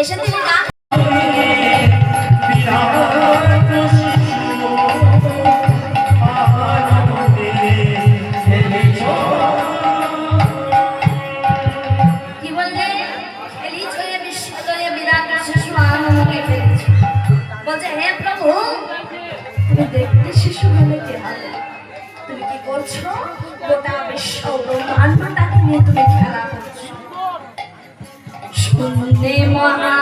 এসে তিনি গান দেখতে শিশু মনেকে তুমি কি করছ? গোটা বিশ্ব ব্রহ্মাণ্ড নিয়ে তুমি খেলা করছ মহা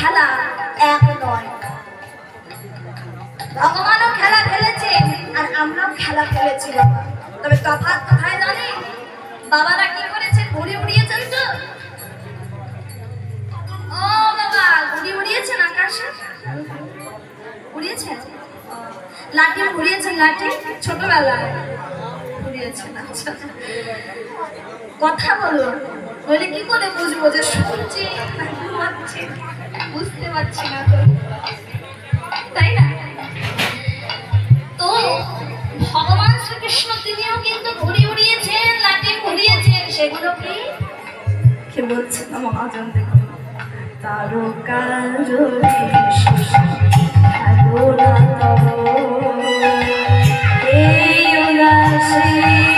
খেলা এক নয়। ভগবানও খেলা খেলেছে আর আমরাও খেলা খেলেছি বাবা তবে তফাৎ কোথায় জানে? বাবারা কি করেছে? ঘুড়ি উড়িয়েছেন তো? ও বাবা, ঘুড়ি উড়িয়েছেন আকাশে? উড়িয়েছেন? লাঠি উড়িয়েছেন লাঠি? ছোটবেলায় উড়িয়েছেন আচ্ছা। কথা বলো বলে কি করে বুঝব যে শুনছি ঘুমাচ্ছি। বুঝতে পারছি না তো। তাই না? তো ভগবান শ্রীকৃষ্ণ তিনিও কিন্তু ঘুরি উড়িয়েছেন, লাঠি ঘুরিয়েছেন। সেগুলো কি? কে বলছে না মহাজন দেখো তারকার এই রাশি